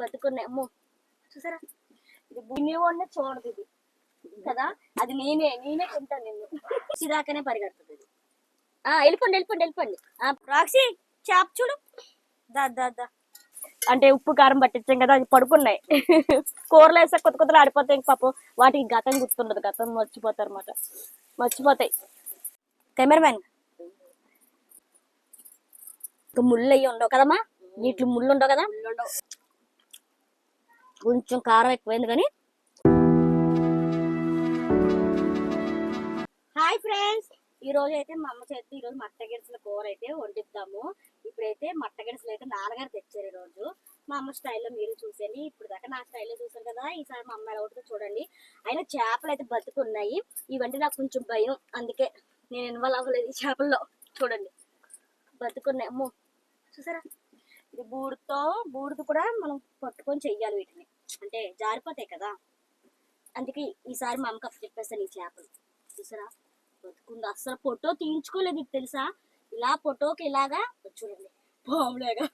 బతుకున్నాయి అమ్మో చూసారా? ఇది భూమి వండి చూడదు ఇది. కదా? అది నేనే నేనే తింటాను నిన్ను. చిరాకనే పరిగెడుతుంది ఇది. ఆ వెళ్ళిపోండి వెళ్ళిపోండి వెళ్ళిపోండి. ఆ రాక్షి చేప చూడు. దా దా దా. అంటే ఉప్పు కారం పట్టించాం కదా అది పడుకున్నాయి. కూరలు వేసా కొత్త కొత్తలు ఆడిపోతాయి ఇంక పాపం. వాటికి గతం గుర్తుండదు గతం మర్చిపోతారు అనమాట మర్చిపోతాయి. కెమెరామెన్ ఇంకా ముళ్ళు అయ్యి ఉండవు కదమ్మా? వీటిలో ముళ్ళు ఉండవు కదా? కొంచెం కారం ఎక్కువైంది కానీ. హాయ్ ఫ్రెండ్స్ ఈ రోజు అయితే మా అమ్మ చేతి ఈ రోజు మట్ట గిడసల కూర అయితే వండిద్దాము. ఇప్పుడైతే మట్ట గిడసలు అయితే నాన్నగారు తెచ్చారు ఈ రోజు. మా అమ్మ స్టైల్లో మీరు చూసేయండి. ఇప్పుడు దాకా నా స్టైల్లో చూసారు కదా ఈసారి మా అమ్మ ఎలా ఉంటుందో చూడండి. అయినా చేపలు అయితే బతుకున్నాయి. ఇవంటే నాకు కొంచెం భయం. అందుకే నేను ఇన్వాల్వ్ అవ్వలేదు ఈ చేపల్లో. చూడండి. బతుకున్నాయి. అమ్మో. చూసారా? ఇది బూడితో బూడిద కూడా మనం పట్టుకొని చెయ్యాలి వీటిని. అంటే జారిపోతాయి కదా. అందుకే ఈసారి మా అమ్మకి అప్పు చెప్పేస్తాను ఈ చేపలు చూసారా? బతుకుంది. అసలు ఫోటో తీయించుకోలేదు ఇది తెలుసా? ఇలా ఫోటోకి ఇలాగా చూడండి. బాగులేగా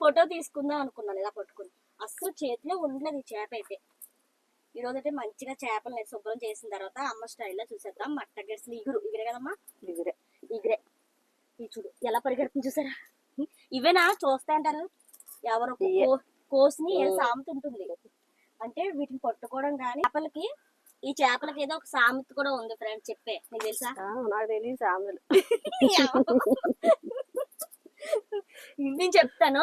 ఫోటో తీసుకుందాం అనుకున్నాను ఇలా పట్టుకుని. అస్సలు చేతిలో ఉండలేదు ఈ చేప అయితే. ఈ రోజు అయితే మంచిగా చేపలు శుభ్రం చేసిన తర్వాత అమ్మ స్టైల్లో చూసేద్దాం. మట్ట గెడ్సలు ఇగురు ఇగురే కదమ్మా? ఇగురే ఇగురే. ఇది చూడు. ఎలా పరిగెడుతుంది చూసారా? ఇవేనా? చూస్తా అంటారు. ఎవరు? కోసిని ఏ సామెత ఉంటుంది అంటే వీటిని పట్టుకోవడం కానీ చేపలకి ఈ చేపలకి ఏదో ఒక సామెత కూడా ఉంది ఫ్రెండ్ చెప్పే. నీకు తెలుసా? నాకు తెలియదు సామెలు నేను చెప్తాను.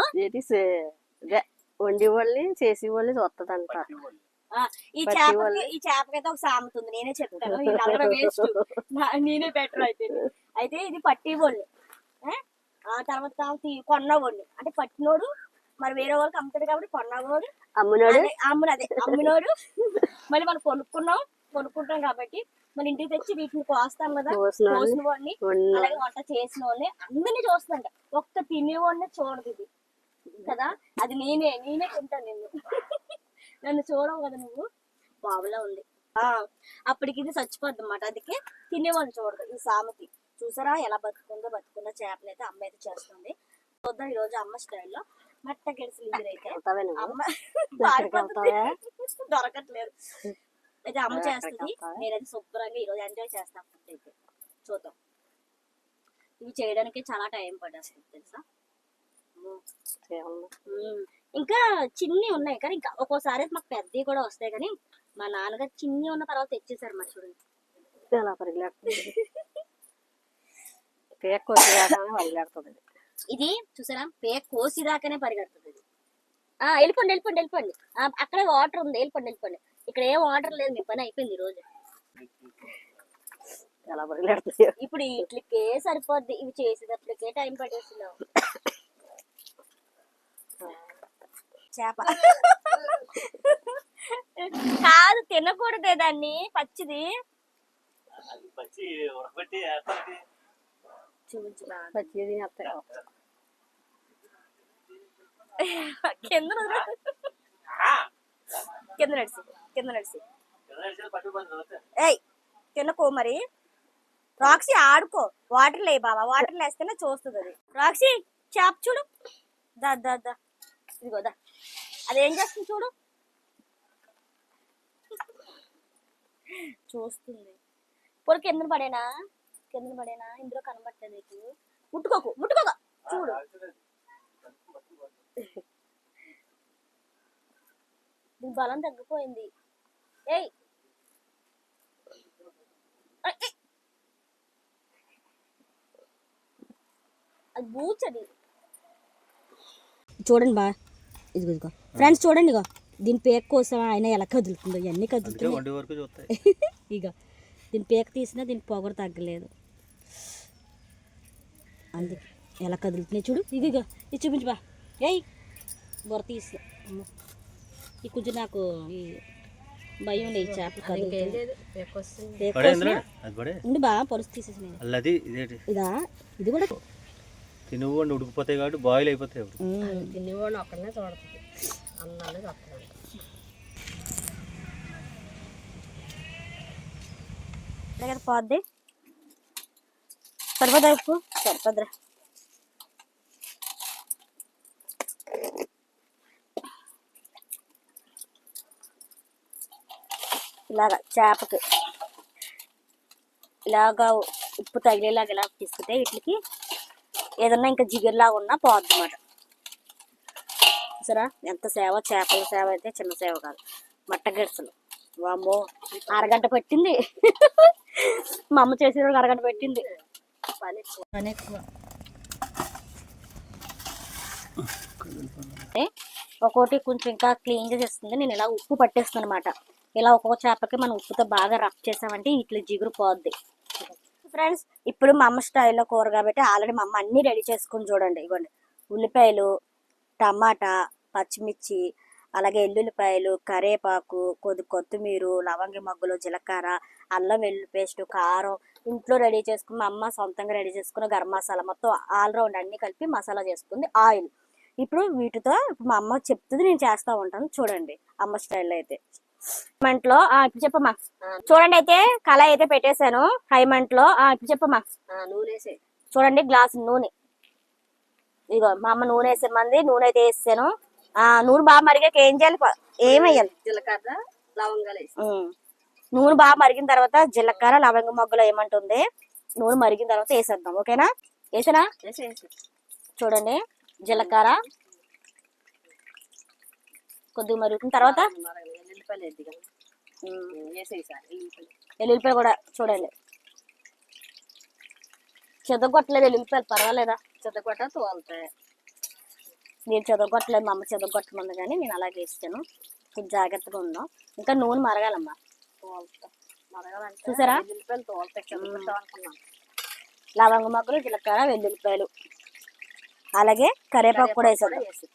వండి వాళ్ళని చేసి వాళ్ళని చూస్తుంది అంటారు ఆ, ఈ వాళ్ళు. ఈ చేపకైతే ఒక సామెత ఉంది. నేనే చెప్తాను. నేనే బెటర్ అయితే అయితే ఇది పట్టి వాళ్ళు ఆ తర్వాత తీ- కొన్న వాళ్ళు అంటే పట్టినోడు మరి వేరే వాళ్ళకి అమ్ముతాడు కాబట్టి కొన్నవాడు అమ్మునాడు? అదే అమ్మినోడు. మళ్ళీ మనం కొనుక్కున్నాం కొనుక్కుంటాం కాబట్టి మన ఇంటికి తెచ్చి వీటిని కోస్తాం కదా కోసిన వాడిని వండిన అలాగే వంట చేసిన వాళ్ళని అందరినీ చూస్తుందంట ఒక్క తినేవాడిని చూడదు ఇది కదా? అది నేనే నేనే తింటాను నిన్ను. నన్ను చూడవు కదా నువ్వు? బాబులా ఉంది. ఆ అప్పటికి ఇది చచ్చిపోద్ది అన్నమాట. అందుకే తినేవాడిని చూడదు. ఈ సామెతి చూసారా ఎలా బతుకుందో బతుకుందో చేపలు అయితే అమ్మ అయితే చేస్తుంది. చూద్దాం ఈ రోజు అమ్మ స్టైల్లో. మట్ట గెలిసి నువ్వు? అమ్మ దొరకట్లేదు. అయితే అమ్మ చేస్తుంది? నేనైతే శుభ్రంగా ఈరోజు ఎంజాయ్ చేస్తాను ఫుడ్ అయితే. చూద్దాం. ఇవి చేయడానికి చాలా టైం పడేస్తుంది తెలుసా. ఇంకా చిన్ని ఉన్నాయి కానీ ఇంకా ఒక్కోసారి మాకు పెద్దవి కూడా వస్తాయి కానీ మా నాన్నగారు చిన్ని ఉన్న తర్వాత తెచ్చేసారు మరి చూడండి ఎలా పరిగెడుతుంది ఇది చూసారా? పేక కోసిదాకానే పరిగెడుతుంది ఇది. ఆ వెళ్ళిపోండి వెళ్ళిపోండి వెళ్ళిపోండి. అక్కడే వాటర్ ఉంది వెళ్ళిపోండి వెళ్ళిపోండి. ఇక్కడ ఏం వాటర్ లేదు మీ పని అయిపోయింది ఈ రోజు. ఇప్పుడు ఇట్లకే సరిపోద్ది ఇవి చేసేటప్పటికే టైం పట్టేస్తున్నావు. చేప. కాదు తినకూడదే దాన్ని పచ్చిది. అది పచ్చి ఉడకబెట్టి చూపించు. పచ్చిది చేస్తాయి కింద. కింద నడిచి కింద నడిచి ఏయ్ తినకో మరి రాక్సీ ఆడుకో వాటర్ లే బాబా వాటర్ వేస్తేనే చూస్తుంది అది రాక్సీ చేప చూడు దా దా దా ఇదిగో దా అదేం చేస్తుంది చూడు చూస్తుంది పొడి కింద పడేనా కింద పడేనా? ఇందులో కనబట్టలేదు నీకు. ముట్టుకోకు ముట్టుకోక. చూడు. దీని బలం తగ్గిపోయింది. ఏయ్. అది బూచది. చూడండి బా. ఇదిగో ఇదిగో. ఫ్రెండ్స్ చూడండి ఇగో. దీని పేక కోసం ఆయన ఎలా కదులుతుందో ఇవన్నీ కదులుతున్నాయి. చూస్తాయి. ఇక దీని పేక తీసినా దీని పొగరు తగ్గలేదు. అందుకే ఎలా కదులుతున్నాయి చూడు. ఇక ఇది చూపించు బా. ఏయ్ బొర తీసి. అమ్మో. ఈ కొంచెం నాకు ఈ భయం లేదు చేప కదులుతుంది. పేక పడే కోసినా? అది పడే. ఉండి బా పొలుసు తీసేసి ఇదా ఇది కూడా. తినువు వండి ఉడికిపోతాయి కాబట్టి బాయిల్ అయిపోతాయి ఒక్కడనే చూడుతుంది అన్నాళ్ళు చూస్తున్నాను. దగ్గర పోద్ది? సరిపోదా ఉప్పు సరిపోద్రా ఇలాగ చేపకి ఇలాగా ఉప్పు తగిలేలాగా ఇలా తీసుకుంటే వీటికి ఏదన్నా ఇంకా జిగిరిలాగా ఉన్నా పోద్ది అన్నమాట సరే ఎంత సేవ? చేపల సేవ అయితే చిన్న సేవ కాదు. మట్టగెడ్సలు వామ్మో. అరగంట పెట్టింది. మా అమ్మ చేసిన అరగంట పెట్టింది. అంటే ఒక్కోటి కొంచెం ఇంకా క్లీన్ చేసేస్తుంది నేను ఇలా ఉప్పు పట్టేస్తాను అనమాట ఇలా ఒక్కొక్క చేపకి మనం ఉప్పుతో బాగా రఫ్ చేసామంటే ఇట్లా జిగురు పోద్ది. ఫ్రెండ్స్ ఇప్పుడు మా అమ్మ స్టైల్లో కూర కాబట్టి ఆల్రెడీ మా అమ్మ అన్ని రెడీ చేసుకుని చూడండి. ఇవ్వండి. ఉల్లిపాయలు టమాటా పచ్చిమిర్చి అలాగే ఎల్లుల్లిపాయలు కరేపాకు కొద్ది కొత్తిమీర లవంగి మగ్గులు జీలకర్ర అల్లం వెల్లుల్లి పేస్ట్ కారం ఇంట్లో రెడీ చేసుకుని మా అమ్మ సొంతంగా రెడీ చేసుకున్న గరం మసాలా మొత్తం ఆల్ రౌండ్ అన్ని కలిపి మసాలా చేసుకుంది. ఆయిల్. ఇప్పుడు వీటితో మా అమ్మ చెప్తుంది నేను చేస్తా ఉంటాను. చూడండి అమ్మ స్టైల్లో అయితే. మంట్లో ఆ ఇప్పుడు చెప్పమ్మా చూడండి అయితే కళాయి అయితే పెట్టేశాను. హై మంట్లో ఆ ఇప్పుడు చెప్పమ్మా నూనె వేసే చూడండి గ్లాస్ నూనె. ఇగో మా అమ్మ నూనె వేసే మంది నూనె అయితే వేసాను ఆ నూనె బాగా మరిగాక ఏం చేయాలి? ఏం వేయాలి? జీలకర్ర లవంగాలు ఉమ్. నూనె బాగా మరిగిన తర్వాత జీలకర్ర లవంగ మొగ్గలు ఏమంటుంది? నూనె మరిగిన తర్వాత వేసేద్దాం ఓకేనా? వేసేనా? వేసి వేసి చూడండి. జీలకర్ర కొద్దిగా మరుగుతున్న తర్వాత ఎల్లుల్లిపాయలు ఎల్లుల్లిపాయ కూడా చూడండి. చెదగొట్టలేదు ఎల్లుల్లిపాయలు పర్వాలేదా? చెత్తకొట్ట తోలుతాయి. నేను చెదగొట్టలేదు మా అమ్మ చెదగొట్టమంది కానీ నేను అలాగే ఇస్తాను కొంచెం జాగ్రత్తగా ఉన్నాం ఇంకా నూనె మరగాలమ్మా. చూసారా? లవంగ మొగ్గలు జీలకర్ర వెల్లుల్లిపాయలు. అలాగే కరివేపాకు కూడా వేసేద్దాం. వేసి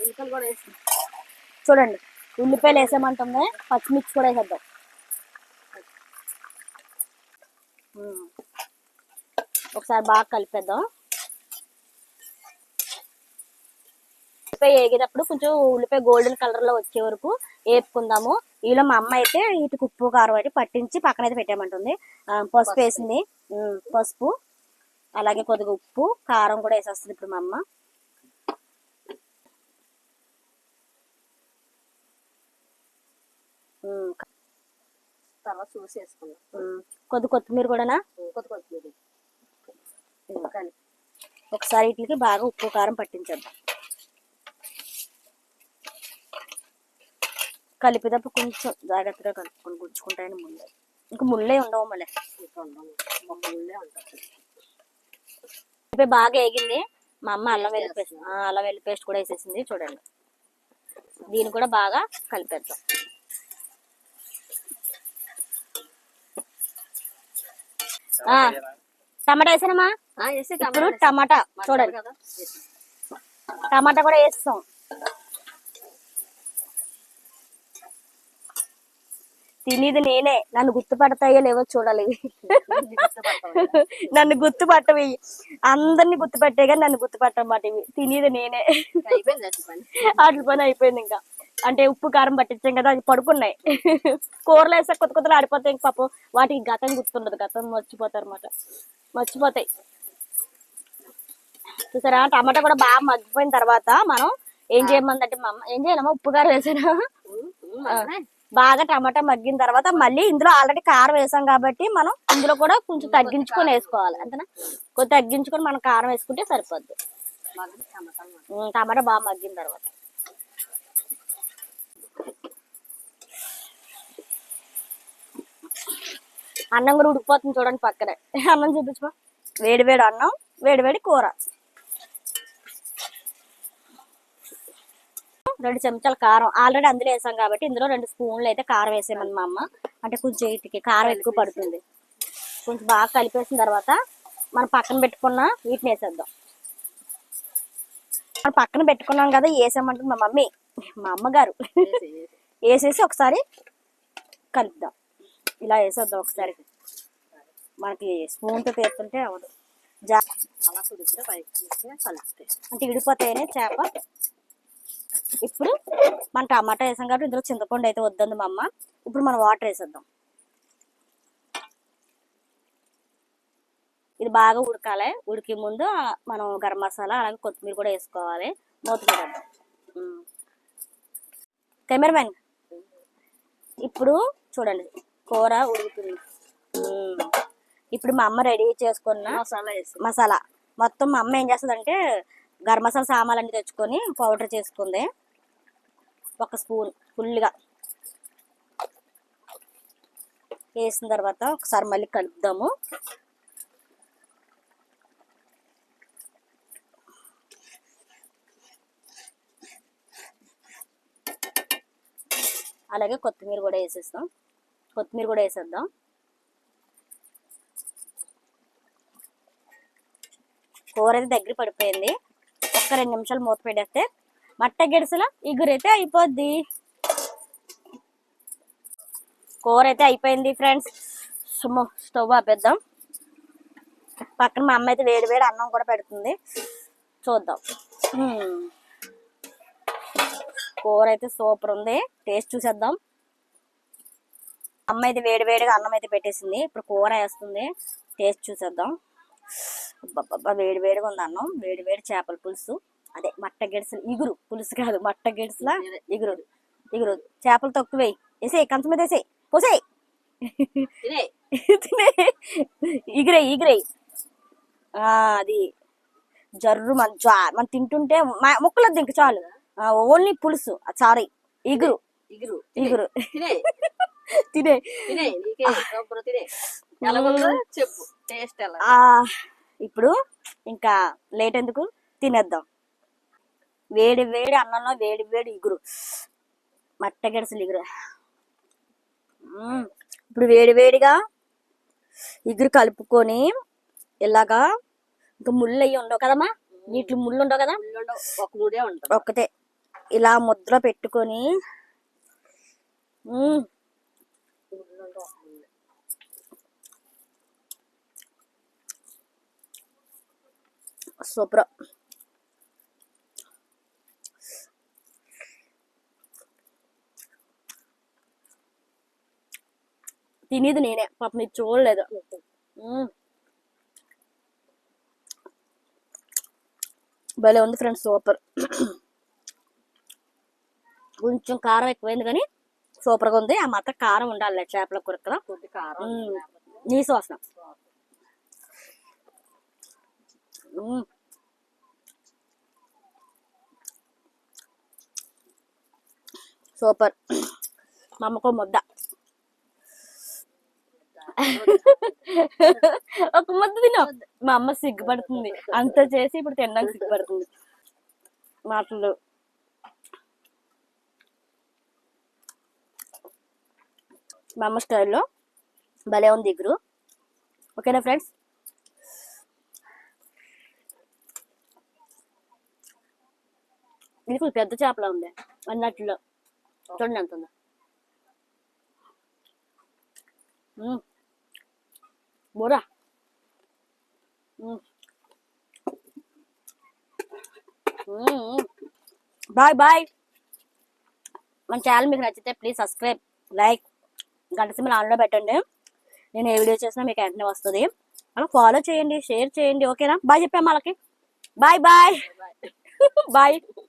ఉల్లిపాయలు కూడా వేసి చూడండి ఉల్లిపాయలు వేసామంటుంది పచ్చిమిర్చి కూడా వేసేద్దాం. ఒకసారి బాగా కలిపేద్దాం. ఉల్లిపాయ వేగేటప్పుడు కొంచెం ఉల్లిపాయ గోల్డెన్ కలర్లో వచ్చే వరకు వేపుకుందాము ఈలో మా అమ్మ అయితే వీటికి ఉప్పు కారం అయితే పట్టించి పక్కన అయితే పెట్టామంటుంది పసుపు వేసింది. పసుపు అలాగే కొద్దిగా ఉప్పు కారం కూడా వేసేస్తుంది ఇప్పుడు మా అమ్మ. తర్వాత చూసి కొద్ది కొత్తిమీర కూడానా? కొత్త కొత్తిమీర. ఒకసారి వీటికి బాగా ఉప్పు కారం పట్టించేద్దాం. కలిపేటప్పుడు కొంచెం జాగ్రత్తగా కలుపుకొని గుచ్చుకుంటాయని ముందే ఇంకా ముళ్ళే ఉండవు మళ్ళీ. ముళ్ళే బాగా వేగింది మా అమ్మ అల్లం వెల్లి పేస్ట్ అల్లం వెల్లి పేస్ట్ కూడా వేసేసింది చూడండి. దీన్ని కూడా బాగా కలిపేద్దాం. టమాటా వేసానమ్మా? ఇప్పుడు టమాటా. చూడండి. టమాటా కూడా వేస్తాం. తినేది నేనే. నన్ను గుర్తుపడతాయో లేవో చూడాలి? నన్ను గుర్తుపట్టవి. అందరిని గుర్తుపట్టే కానీ నన్ను గుర్తుపట్టమాట ఇవి. తినేది నేనే. అసలు పని? అయిపోయింది ఇంకా. అంటే ఉప్పు కారం పట్టించాం కదా అది పడుకున్నాయి. కూరలు వేస్తే కొత్త కొత్తలు ఆడిపోతాయి ఇంక పాపం. వాటికి గతం గుర్తుండదు. గతం మర్చిపోతారు అనమాట మర్చిపోతాయి. చూసారా? టమాటా కూడా బాగా మగ్గిపోయిన తర్వాత మనం ఏం చేయమందంటే మా అమ్మ ఏం చేయాలమ్మా ఉప్పు కారం వేసారా. బాగా టమాటా మగ్గిన తర్వాత మళ్ళీ ఇందులో ఆల్రెడీ కారం వేసాం కాబట్టి మనం ఇందులో కూడా కొంచెం తగ్గించుకొని వేసుకోవాలి. అంతేనా? కొంచెం తగ్గించుకొని మనం కారం వేసుకుంటే సరిపోద్ది. టమాటా బాగా మగ్గిన తర్వాత. అన్నం కూడా ఉడికిపోతుంది చూడండి పక్కనే. అన్నం చూపించుకో. వేడి వేడి అన్నం వేడి వేడి కూర. రెండు చెంచాల కారం. ఆల్రెడీ అందులో వేసాం కాబట్టి ఇందులో రెండు స్పూన్లు అయితే కారం వేసామని మా అమ్మ. అంటే కొంచెం వీటికి కారం ఎక్కువ పడుతుంది. కొంచెం బాగా కలిపేసిన తర్వాత మనం పక్కన పెట్టుకున్న వీటిని వేసేద్దాం. మనం పక్కన పెట్టుకున్నాం కదా వేసామంటుంది మా మమ్మీ. మా అమ్మగారు. వేసి, వేసి. వేసేసి ఒకసారి కలుపుదాం. ఇలా వేసేద్దాం ఒకసారి. మనకి స్పూన్తో తీస్తుంటే అవ్వదు. జా అలా కుదిరితే కలుపుతాయి అంటే విడిపోతాయనే చేప ఇప్పుడు మన టమాటా వేసాం కాబట్టి ఇందులో చింతపండు అయితే వద్దంది మా అమ్మ. ఇప్పుడు మనం వాటర్ వేసేద్దాం. ఇది బాగా ఉడకాలి. ఉడికే ముందు మనం గరం మసాలా అలాగే కొత్తిమీర కూడా వేసుకోవాలి. మూత పెట్టేద్దాం. కెమెరామెన్ ఇప్పుడు చూడండి. కూర ఉడుకుతుంది. ఇప్పుడు మా అమ్మ రెడీ చేసుకున్న మసాలా మసాలా. మొత్తం మా అమ్మ ఏం చేస్తుందంటే గరం మసాలా సామాన్లన్నీ తెచ్చుకొని పౌడర్ చేసుకుంది. ఒక స్పూన్ ఫుల్గా వేసిన తర్వాత ఒకసారి మళ్ళీ కలుపుదాము. అలాగే కొత్తిమీర కూడా వేసేస్తాం. కొత్తిమీర కూడా వేసేద్దాం. కూర అయితే దగ్గర పడిపోయింది. ఒక రెండు నిమిషాలు మూత పెట్టేస్తే మట్ట గిడసల ఇగురైతే అయిపోద్ది. కూర అయితే అయిపోయింది ఫ్రెండ్స్. స్టవ్ ఆపేద్దాం. పక్కన మా అమ్మ అయితే వేడి వేడి అన్నం కూడా పెడుతుంది. చూద్దాం. కూర అయితే సూపర్ ఉంది. టేస్ట్ చూసేద్దాం. అమ్మ అయితే వేడి వేడిగా అన్నం అయితే పెట్టేసింది. ఇప్పుడు కూర వేస్తుంది. టేస్ట్ చూసేద్దాం. అబ్బబ్బబ్బా వేడి వేడిగా ఉంది అన్నం వేడి వేడి చేపల పులుసు. అదే మట్ట గిడసలు. ఇగురు. పులుసు కాదు మట్ట గిడసల ఇగురు. ఇగురు. చేపలు తక్కువేయి వేసేయి కంచం మీద వేసేయి. పోసేయి. తినే. ఇగురే ఇగురే అది జర్రు మన జా- మనం తింటుంటే ముక్కలొద్దు ఇంక చాలు. ఓన్లీ పులుసు. సారీ ఇగురు. ఇగురు. ఇగురు. తినే. తినే. చెప్పు. టేస్ట్ ఎలా? ఇప్పుడు ఇంకా లేట్ ఎందుకు? తినేద్దాం. వేడి వేడి అన్నంలో వేడి వేడి ఇగురు. మట్ట గెడసలు ఇగురు. ఇప్పుడు వేడి వేడిగా ఇగురు కలుపుకొని ఇలాగా ఇంకా ముళ్ళు అయ్యి ఉండవు కదమ్మా? వీటిలో ముళ్ళు ఉండవు కదా? ఒక మూడే ఉంటుంది ఒక్కటే ఇలా ముద్దలో పెట్టుకొని సూపర్. తినేది నేనే. పాప మీరు చూడలేదు. భలే ఉంది ఫ్రెండ్స్ సూపర్. కొంచెం కారం ఎక్కువైంది కానీ సూపర్గా ఉంది. ఆ మాత్రం కారం ఉండాలి చేపల కూర కదా కొద్ది కారం వాసన. మ్మ్. సూపర్. మా అమ్మకు ముద్ద. ఒక ముద్ద తిను. మా అమ్మ సిగ్గుపడుతుంది. అంత చేసి ఇప్పుడు తినడానికి సిగ్గుపడుతుంది. మాటలు. మా అమ్మ స్టైల్లో భలే ఉంది ఇగురు. ఓకేనా ఫ్రెండ్స్? ఇది పెద్ద చేపలా ఉంది. అన్నట్లో. చూడండి ఎంత ఉందో. బోరా. Bye bye. మన ఛానల్ మీకు నచ్చితే ప్లీజ్ సబ్స్క్రైబ్ లైక్ గంట సింబల్ ఆన్లో పెట్టండి. నేను ఏ వీడియో చేసినా మీకు వెంటనే వస్తుంది. అలా ఫాలో చేయండి షేర్ చేయండి ఓకేనా బాయ్ చెప్పాం వాళ్ళకి? Bye bye. బాయ్.